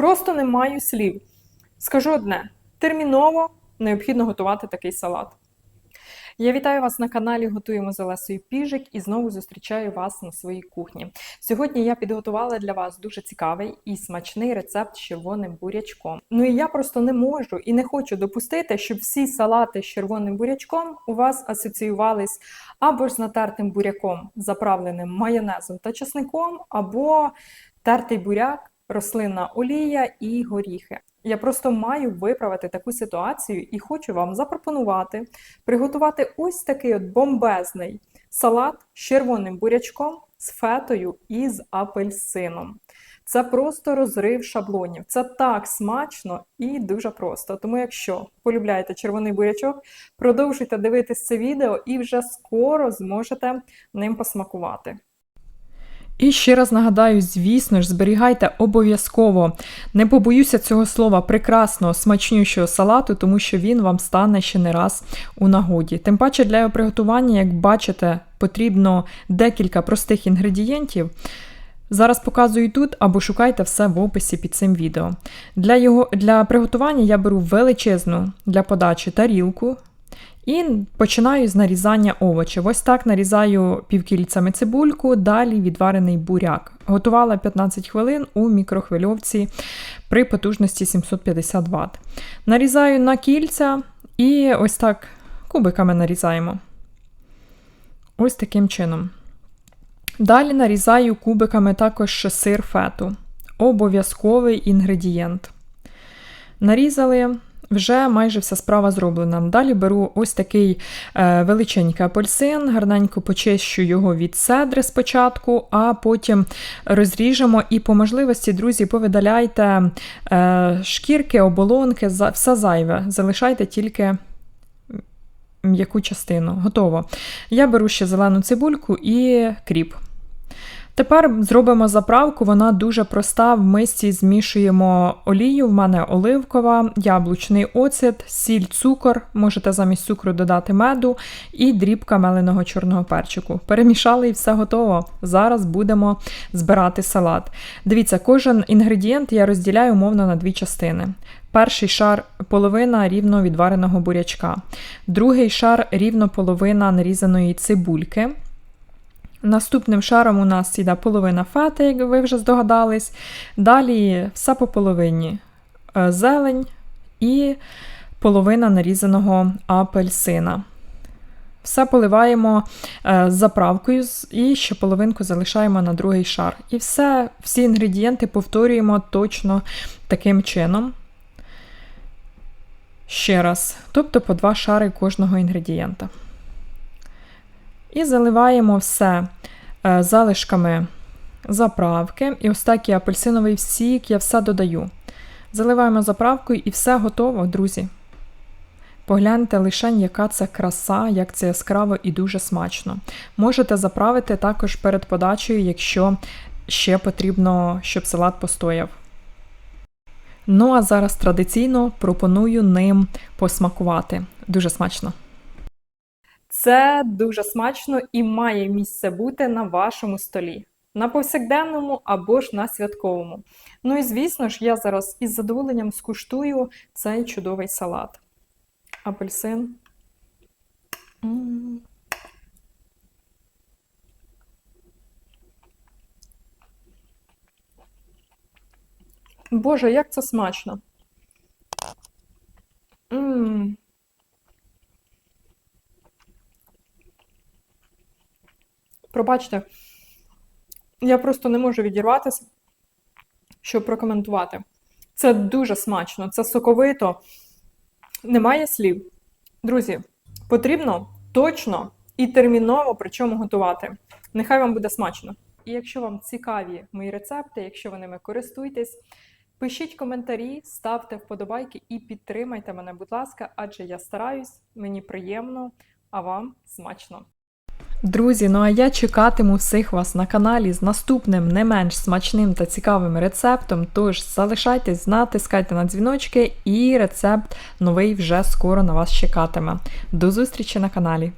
Просто не маю слів. Скажу одне: терміново необхідно готувати такий салат. Я вітаю вас на каналі Готуємо з Олесою Піжик і знову зустрічаю вас на своїй кухні. Сьогодні я підготувала для вас дуже цікавий і смачний рецепт з червоним бурячком. Ну і я просто не можу і не хочу допустити, щоб всі салати з червоним бурячком у вас асоціювались або ж з натертим буряком, заправленим майонезом та чесником, або тертий буряк, рослинна олія і горіхи. Я просто маю виправити таку ситуацію і хочу вам запропонувати приготувати ось такий от бомбезний салат з червоним бурячком, з фетою і з апельсином. Це просто розрив шаблонів. Це так смачно і дуже просто. Тому, якщо полюбляєте червоний бурячок, продовжуйте дивитись це відео і вже скоро зможете ним посмакувати. І ще раз нагадаю, звісно ж, зберігайте обов'язково, не побоюся цього слова, прекрасного, смачнющого салату, тому що він вам стане ще не раз у нагоді. Тим паче для його приготування, як бачите, потрібно декілька простих інгредієнтів. Зараз показую тут або шукайте все в описі під цим відео. Для, його, для приготування я беру величезну для подачі тарілку. І починаю з нарізання овочів. Ось так нарізаю півкільцями цибульку, далі відварений буряк. Готувала 15 хвилин у мікрохвильовці при потужності 750 Вт. Нарізаю на кільця і ось так кубиками нарізаємо. Ось таким чином. Далі нарізаю кубиками також сир фету. Обов'язковий інгредієнт. Нарізали вже майже вся справа зроблена. Далі беру ось такий е, величенький апельсин, гарненько почищу його від седри спочатку, а потім розріжемо і по можливості, друзі, повидаляйте е, шкірки, оболонки, все зайве. Залишайте тільки. М'яку частину. Готово. Я беру ще зелену цибульку і кріп. Тепер зробимо заправку, вона дуже проста. В мисці змішуємо олію, в мене оливкова, яблучний оцет, сіль, цукор. Можете замість цукру додати меду і дрібка меленого чорного перчику. Перемішали і все готово. Зараз будемо збирати салат. Дивіться, кожен інгредієнт я розділяю умовно на дві частини. Перший шар половина рівно відвареного бурячка, другий шар рівно половина нарізаної цибульки. Наступним шаром у нас йде половина фети, як ви вже здогадались. Далі все по половині е, зелень і половина нарізаного апельсина. Все поливаємо е, заправкою і ще половинку залишаємо на другий шар. І все, всі інгредієнти повторюємо точно таким чином. Ще раз, тобто по два шари кожного інгредієнта. І заливаємо все е, залишками заправки. І ось такий апельсиновий сік я все додаю. Заливаємо заправкою і все готово, друзі. Погляньте лише, яка це краса, як це яскраво і дуже смачно. Можете заправити також перед подачею, якщо ще потрібно, щоб салат постояв. Ну, а зараз традиційно пропоную ним посмакувати. Дуже смачно! Це дуже смачно і має місце бути на вашому столі. На повсякденному або ж на святковому. Ну і звісно ж, я зараз із задоволенням скуштую цей чудовий салат. Апельсин. М -м -м. Боже, як це смачно! Пробачте, я просто не можу відірватися, щоб прокоментувати. Це дуже смачно, це соковито, немає слів. Друзі, потрібно точно і терміново причому готувати. Нехай вам буде смачно. І якщо вам цікаві мої рецепти, якщо ви ними користуєтесь, пишіть коментарі, ставте вподобайки і підтримайте мене, будь ласка, адже я стараюсь, мені приємно, а вам смачно. Друзі, ну а я чекатиму всіх вас на каналі з наступним не менш смачним та цікавим рецептом. Тож залишайтесь, натискайте на дзвіночки, і рецепт новий вже скоро на вас чекатиме. До зустрічі на каналі!